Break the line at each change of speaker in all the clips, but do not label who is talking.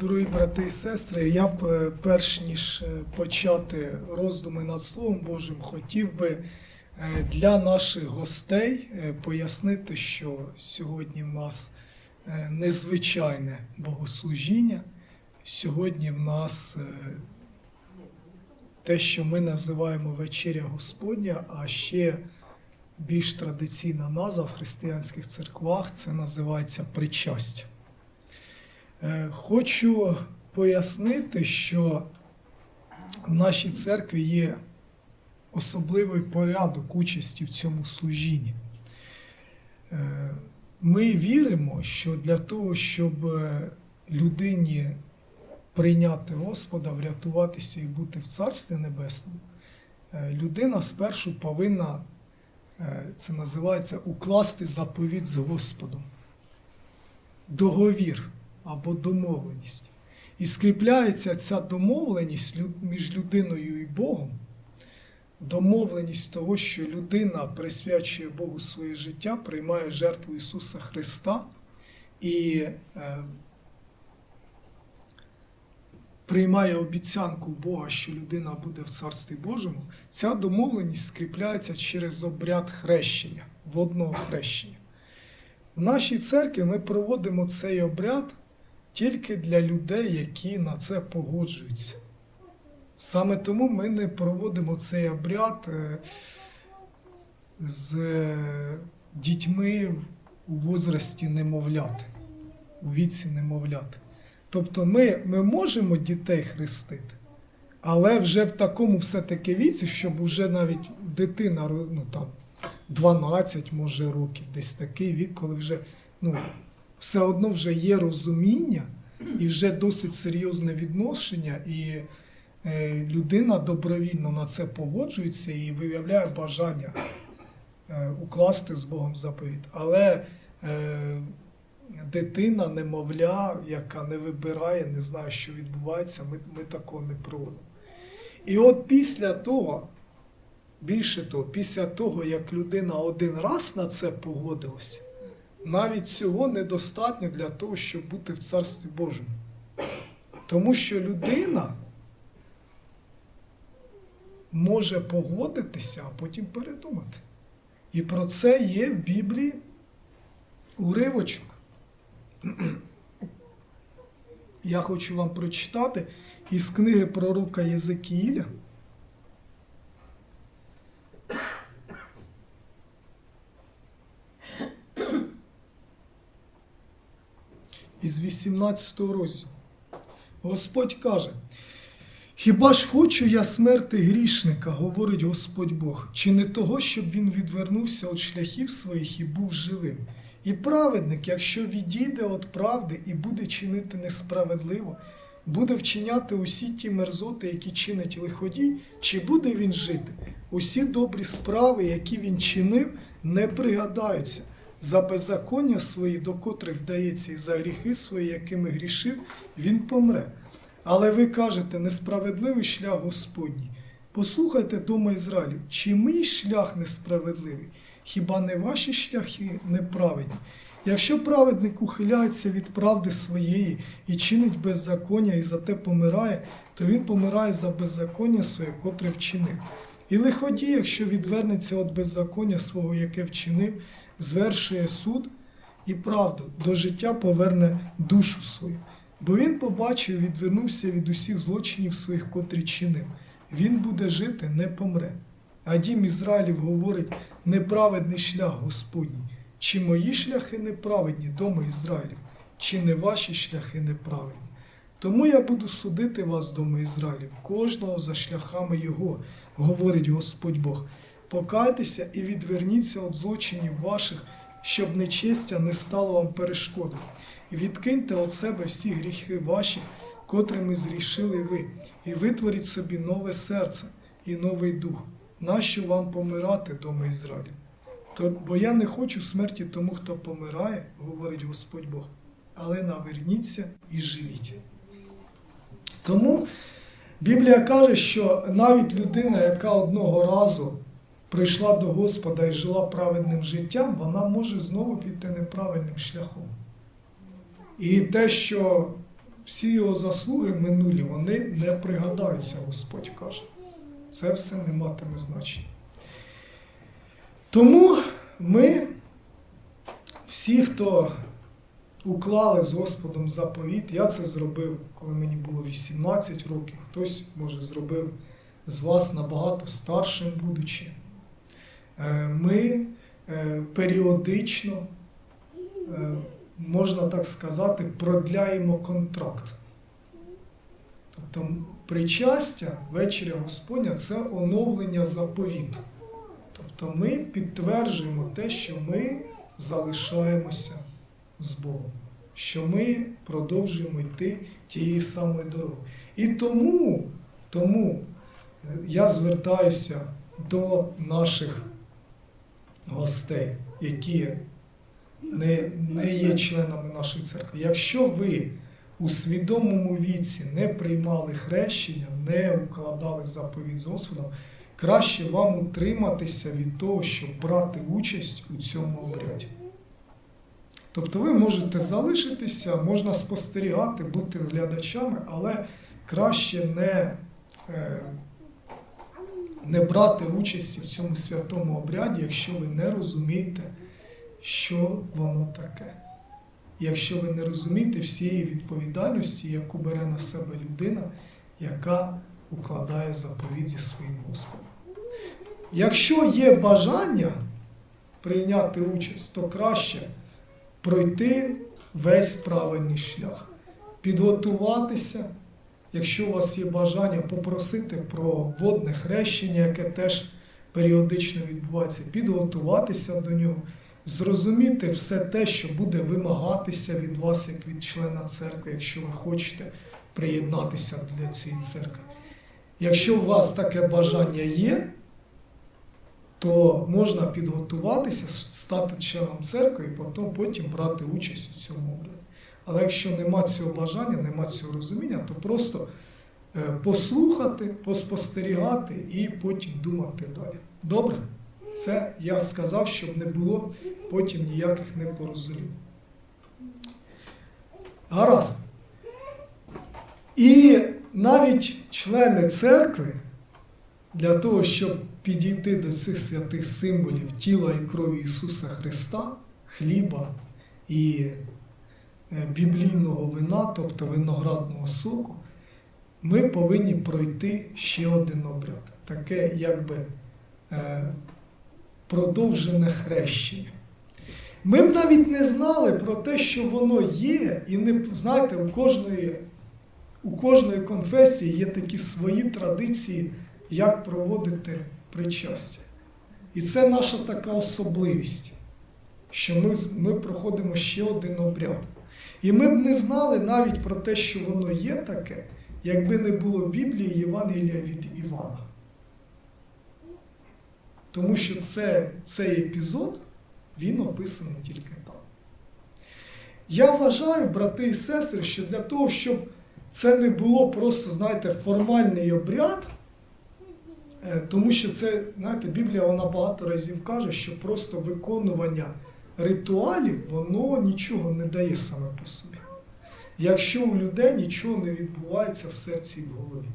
Дорогі брати і сестри, я б е, перш ніж е, почати роздуми над Словом Божим, хотів би е, для наших гостей пояснити, що сьогодні в нас незвичайне богослужіння. Сьогодні в нас те, що ми називаємо вечеря Господня, а ще більш традиційна назва в християнських церквах це називається причастя. Е, Хочу пояснити, що в нашій церкві є особливий порядок участі в цьому служінні. Е, Ми віримо, що для того, щоб е, людині прийняти Господа, врятуватися і бути в Царстві Небесному, людина спершу повинна, це називається, укласти заповідь з Господом. Договір або домовленість. І скріпляється ця домовленість між людиною і Богом, домовленість того, що людина присвячує Богу своє життя, приймає жертву Ісуса Христа і е, приймає обіцянку Бога, що людина буде в Царстві Божому, ця домовленість скріпляється через обряд хрещення, водного хрещення. В нашій церкві ми проводимо цей обряд тільки для людей, які на це погоджуються. Саме тому ми не проводимо цей обряд е, з е, дітьми у возрасті немовлят, у віці немовлят. Тобто ми, ми можемо дітей хрестити, але вже в такому все-таки віці, щоб вже навіть дитина ну, там, 12 може років, десь такий вік, коли вже ну, все одно вже є розуміння і вже досить серйозне відношення, і е, людина добровільно на це погоджується і виявляє бажання е, укласти з Богом заповідь. Але е, дитина, немовля, яка не вибирає, не знає, що відбувається, ми, ми такого не проводимо. І от після того, більше того, після того, як людина один раз на це погодилася, навіть цього недостатньо для того, щоб бути в Царстві Божому. Тому що людина може погодитися, а потім передумати. І про це є в Біблії уривочок. Я хочу вам прочитати із книги пророка Єзекіїля. Із 18 розділу. Господь каже: Хіба ж хочу я смерти грішника, говорить Господь Бог, чи не того, щоб він відвернувся від шляхів своїх і був живим? І праведник, якщо відійде від правди і буде чинити несправедливо, буде вчиняти усі ті мерзоти, які чинить лиходій, чи буде він жити? Усі добрі справи, які він чинив, не пригадаються. За беззаконня свої, до котрих вдається, і за гріхи свої, якими грішив, він помре. Але ви кажете, несправедливий шлях Господній. Послухайте, дома Ізраїлю, чи мій шлях несправедливий? Хіба не ваші шляхи неправедні? Якщо праведник ухиляється від правди своєї і чинить беззаконня і за те помирає, то він помирає за беззаконня своє, котре вчинив. І лиходій, якщо відвернеться від беззаконня свого, яке вчинив, звершує суд і правду, до життя поверне душу свою. Бо він побачив відвернувся від усіх злочинів своїх, котрі чинив. Він буде жити, не помре. А дім Ізраїлів говорить неправедний шлях Господній. Чи мої шляхи неправедні, дома Ізраїлів, чи не ваші шляхи неправедні? Тому я буду судити вас, дома Ізраїлів, кожного за шляхами Його, говорить Господь Бог. Покайтеся і відверніться від злочинів ваших, щоб нечестя не стало вам перешкодою. Відкиньте від себе всі гріхи ваші, котрими зрішили ви, і витворіть собі нове серце і новий дух. Нащо вам помирати, дома Ізраїлів? То, бо я не хочу смерті тому, хто помирає, говорить Господь Бог, але наверніться і живіть. Тому Біблія каже, що навіть людина, яка одного разу прийшла до Господа і жила праведним життям, вона може знову піти неправильним шляхом. І те, що всі його заслуги минулі, вони не пригадаються, Господь каже. Це все не матиме значення. Тому ми, всі, хто уклали з Господом заповіт, я це зробив, коли мені було 18 років, хтось, може, зробив з вас набагато старшим будучи. Е, Ми е, періодично, е, можна так сказати, продляємо контракт. Тобто причастя вечеря Господня це оновлення заповіту. Тобто ми підтверджуємо те, що ми залишаємося з Богом, що ми продовжуємо йти тією самою дорогою. І тому, тому я звертаюся до наших гостей, які не, не є членами нашої церкви. Якщо ви у свідомому віці не приймали хрещення, не укладали заповідь з Господом, краще вам утриматися від того, щоб брати участь у цьому обряді. Тобто ви можете залишитися, можна спостерігати, бути глядачами, але краще не, е, не брати участі в цьому святому обряді, якщо ви не розумієте, що воно таке. Якщо ви не розумієте всієї відповідальності, яку бере на себе людина, яка укладає заповідь зі своїм Господом. Якщо є бажання прийняти участь, то краще пройти весь правильний шлях, підготуватися, якщо у вас є бажання, попросити про водне хрещення, яке теж періодично відбувається, підготуватися до нього, зрозуміти все те, що буде вимагатися від вас, як від члена церкви, якщо ви хочете приєднатися для цієї церкви. Якщо у вас таке бажання є, то можна підготуватися, стати членом церкви і потім, потім брати участь у цьому обряді. Але якщо нема цього бажання, нема цього розуміння, то просто е, послухати, поспостерігати і потім думати далі. Добре? Це я сказав, щоб не було потім ніяких непорозумінь. Гаразд. І навіть члени церкви для того, щоб підійти до цих святих символів тіла і крові Ісуса Христа, хліба і біблійного вина, тобто виноградного соку, ми повинні пройти ще один обряд, таке якби е, продовжене хрещення. Ми б навіть не знали про те, що воно є, і не знаєте, у кожної, у кожної конфесії є такі свої традиції, як проводити причастя. І це наша така особливість, що ми, ми проходимо ще один обряд. І ми б не знали навіть про те, що воно є таке, якби не було в Біблії Євангелія від Івана. Тому що це, цей епізод, він описаний тільки там. Я вважаю, брати і сестри, що для того, щоб це не було просто, знаєте, формальний обряд, е, тому що це, знаєте, Біблія вона багато разів каже, що просто виконування ритуалів, воно нічого не дає саме по собі. Якщо у людей нічого не відбувається в серці і в голові.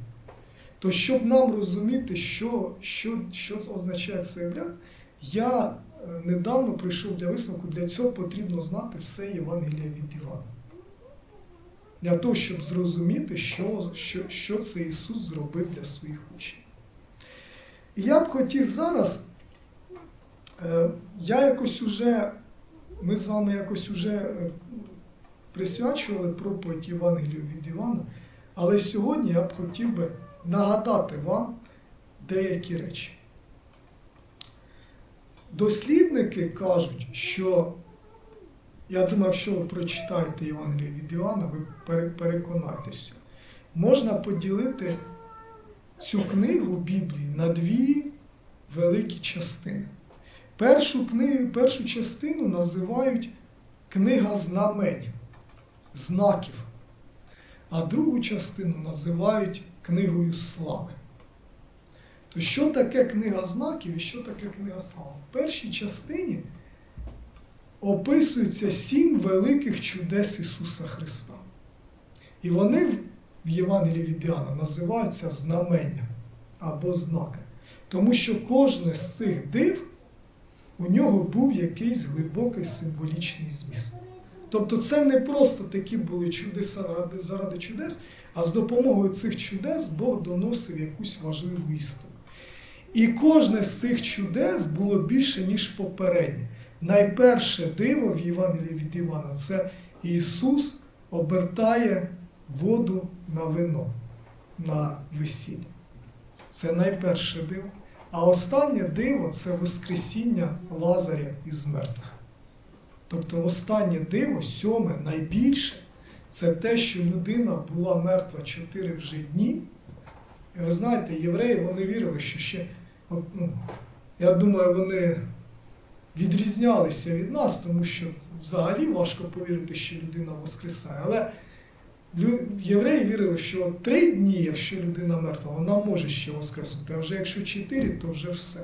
То щоб нам розуміти, що, що, що означає цей обряд, я е, недавно прийшов для висновку, для цього потрібно знати все Євангеліє від Івана. Для того, щоб зрозуміти, що, що, що це Ісус зробив для своїх учнів. І я б хотів зараз, е, я якось уже, ми з вами якось уже е, присвячували проповідь Євангелію від Івана, але сьогодні я б хотів би нагадати вам деякі речі. Дослідники кажуть, що, я думаю, якщо ви прочитаєте Євангеліє від Івана, ви пере- переконаєтеся, можна поділити цю книгу Біблії на дві великі частини. Першу, книгу, першу частину називають книга знамень, знаків, а другу частину називають книгою слави. То що таке книга знаків і що таке книга слави? В першій частині описується сім великих чудес Ісуса Христа. І вони в- в Євангелії від Іоанна називаються знамення або знаки. Тому що кожне з цих див у нього був якийсь глибокий символічний зміст. Тобто це не просто такі були чудеса заради чудес, а з допомогою цих чудес Бог доносив якусь важливу істину. І кожне з цих чудес було більше, ніж попереднє. Найперше диво в Євангелії від Івана це Ісус обертає воду на вино на весілля. Це найперше диво. А останнє диво це Воскресіння Лазаря із мертвих. Тобто останнє диво, сьоме, найбільше, це те, що людина була мертва чотири вже дні. І ви знаєте, євреї вони вірили, що ще, от, ну, я думаю, вони відрізнялися від нас, тому що взагалі важко повірити, що людина воскресає. Але євреї вірили, що три дні, якщо людина мертва, вона може ще воскреснути, а вже якщо чотири, то вже все.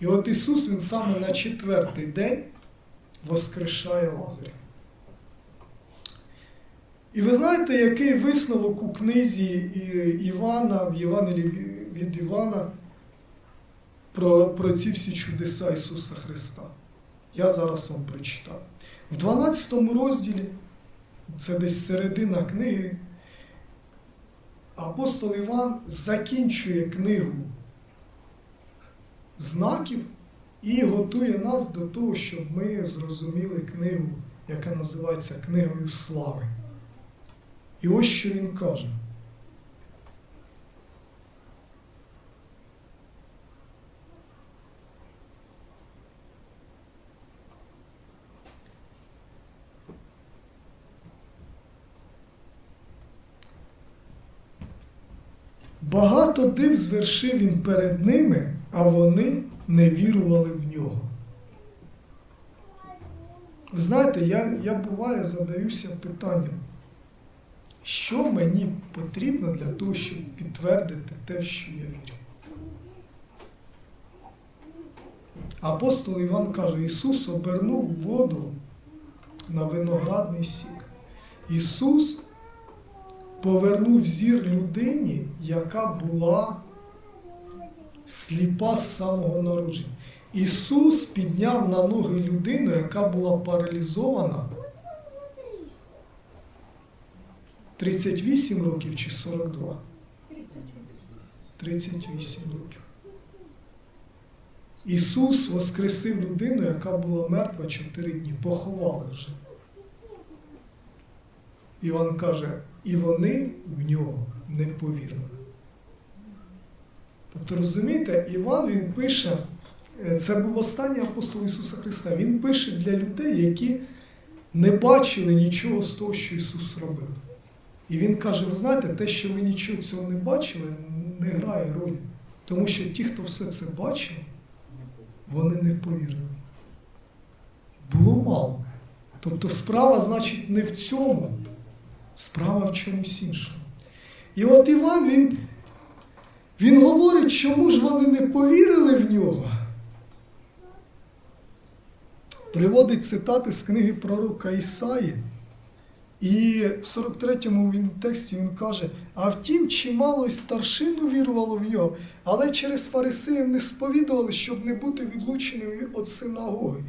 І от Ісус Він саме на четвертий день воскрешає Лазаря. І ви знаєте, який висновок у книзі Івана, в Євангелії від Івана про, про ці всі чудеса Ісуса Христа? Я зараз вам прочитаю. В 12 розділі, це десь середина книги, апостол Іван закінчує книгу знаків і готує нас до того, щоб ми зрозуміли книгу, яка називається Книгою слави. І ось що він каже. Багато див звершив він перед ними, а вони не вірували в нього. Ви знаєте, я, я буває задаюся питанням, що мені потрібно для того, щоб підтвердити те, що я вірю. Апостол Іван каже, Ісус обернув воду на виноградний сік. Ісус повернув зір людині, яка була сліпа з самого народження. Ісус підняв на ноги людину, яка була паралізована 38 років чи 42? 38 років. Ісус воскресив людину, яка була мертва 4 дні. Поховали вже. Іван каже, і вони в нього не повірили. Тобто, розумієте, Іван він пише, е, це був останній апостол Ісуса Христа. Він пише для людей, які не бачили нічого з того, що Ісус робив. І він каже: ви знаєте, те, що ви нічого цього не бачили, не грає ролі. Тому що ті, хто все це бачив, вони не повірили. Було мало. Тобто справа, значить, не в цьому, справа в чомусь іншому. І от Іван, він, він говорить, чому ж вони не повірили в нього. Приводить цитати з книги пророка Ісаї. І в 43-му він тексті він каже: а втім, чимало й старшин увірувало в нього, але через фарисеїв не сповідували, щоб не бути відлученими від синагоги,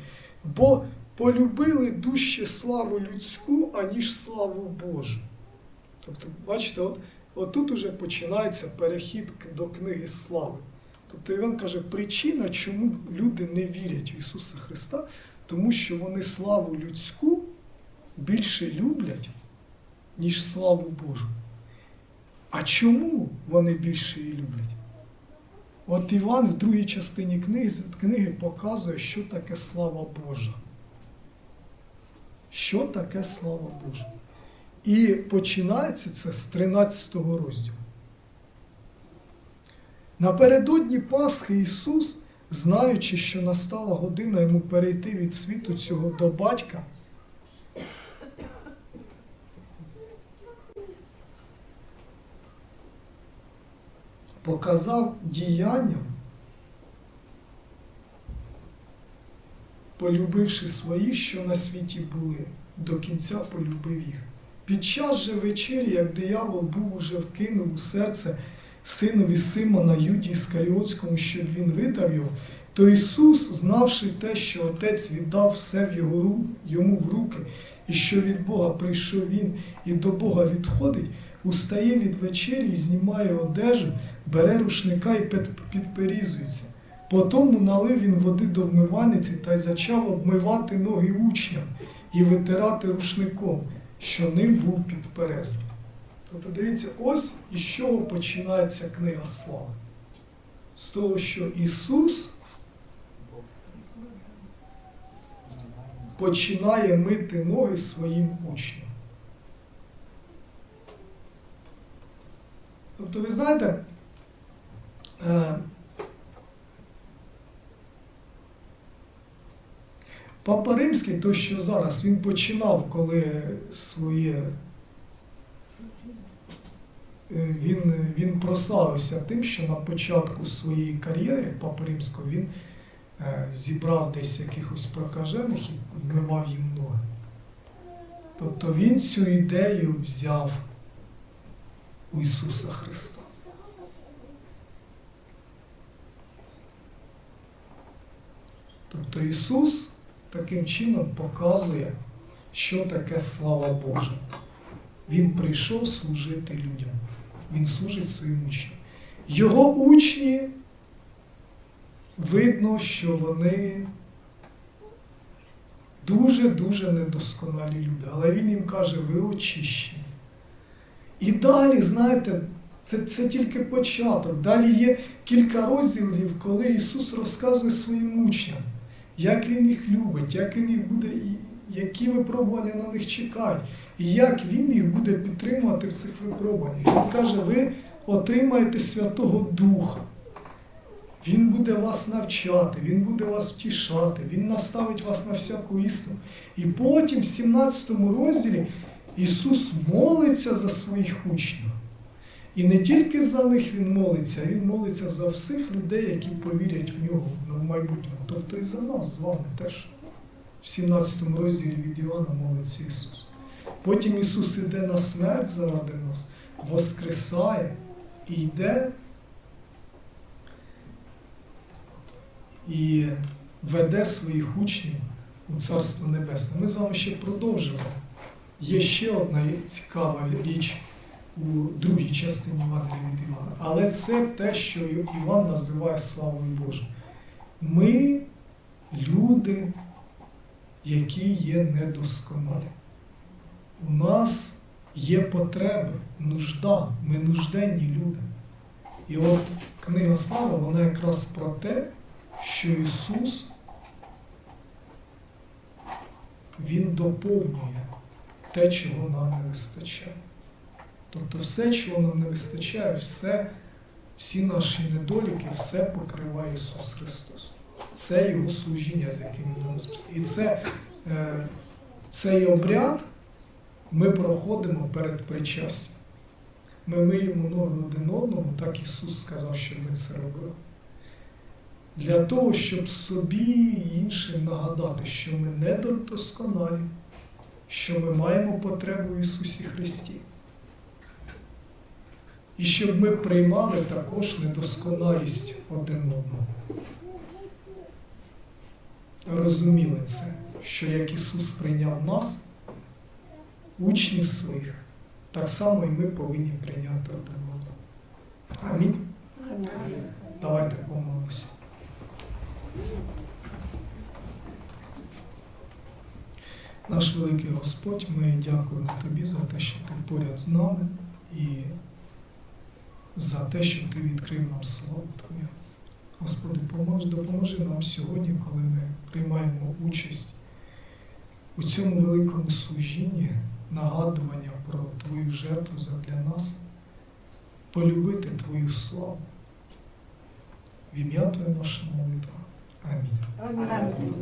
бо полюбили дужче славу людську, аніж славу Божу. Тобто, бачите, от, от тут уже починається перехід до книги слави. Тобто Іван каже, причина, чому люди не вірять в Ісуса Христа, тому що вони славу людську більше люблять, ніж славу Божу. А чому вони більше її люблять? От Іван в другій частині книги, книги показує, що таке слава Божа. Що таке слава Божа? І починається це з 13 розділу. Напередодні Пасхи Ісус, знаючи, що настала година йому перейти від світу цього до батька, показав діянням, полюбивши своїх, що на світі були, до кінця полюбив їх. Під час же вечері, як диявол був уже вкинув у серце синові Симона Юді Іскаріотському, щоб він видав його, то Ісус, знавши те, що Отець віддав все в його, йому в руки, і що від Бога прийшов він і до Бога відходить, устає від вечері і знімає одежу, бере рушника і підперізується. Потому налив він води до вмивальниці та й зачав обмивати ноги учням і витирати рушником, що ним був підперезаний. Тобто дивіться, ось із чого починається книга слави. З того, що Ісус починає мити ноги своїм учням. Тобто, ви знаєте, е, Папа Римський, то що зараз, він починав, коли своє. е, Він, він прославився тим, що на початку своєї кар'єри Папа Римського він е, зібрав десь якихось прокажених і вмивав їм ноги. Тобто він цю ідею взяв у Ісуса Христа. Тобто Ісус таким чином показує, що таке слава Божа. Він прийшов служити людям. Він служить своїм учням. Його учні видно, що вони дуже-дуже недосконалі люди. Але він їм каже, ви очищені. І далі, знаєте, це, це тільки початок. Далі є кілька розділів, коли Ісус розказує своїм учням, як Він їх любить, як Він їх буде, які випробування на них чекають, і як Він їх буде підтримувати в цих випробуваннях. Він каже, ви отримаєте Святого Духа. Він буде вас навчати, Він буде вас втішати, Він наставить вас на всяку істину. І потім, в 17 розділі, Ісус молиться за своїх учнів. І не тільки за них Він молиться, Він молиться за всіх людей, які повірять в нього в майбутньому. Тобто і за нас з вами теж. В 17 розділі від Івана молиться Ісус. Потім Ісус іде на смерть заради нас, воскресає і йде і веде своїх учнів у Царство Небесне. Ми з вами ще продовжимо. Є ще одна цікава річ у другій частині Євангелія від Івана. Але це те, що Іван називає славою Божою. Ми люди, які є недосконалі. У нас є потреби, нужда, ми нужденні люди. І от книга слави, вона якраз про те, що Ісус Він доповнює те, чого нам не вистачає. Тобто все, чого нам не вистачає, все, всі наші недоліки, все покриває Ісус Христос. Це Його служіння, з яким Він до нас. І це, е, цей обряд ми проходимо перед причастям. Ми миємо ноги один одному, так Ісус сказав, щоб ми це робили. Для того, щоб собі і іншим нагадати, що ми недосконалі, що ми маємо потребу в Ісусі Христі. І щоб ми приймали також недосконалість один одного. Розуміли це, що як Ісус прийняв нас, учнів своїх, так само і ми повинні прийняти один одного. Амінь. Давайте помолимося. Наш великий Господь, ми дякуємо Тобі за те, що ти поряд з нами і за те, що ти відкрив нам славу Твою. Господи, помож, допоможи нам сьогодні, коли ми приймаємо участь у цьому великому служінні, нагадування про Твою жертву для нас, полюбити Твою славу. В ім'я Твоє наша молитва. Амінь.
Амінь.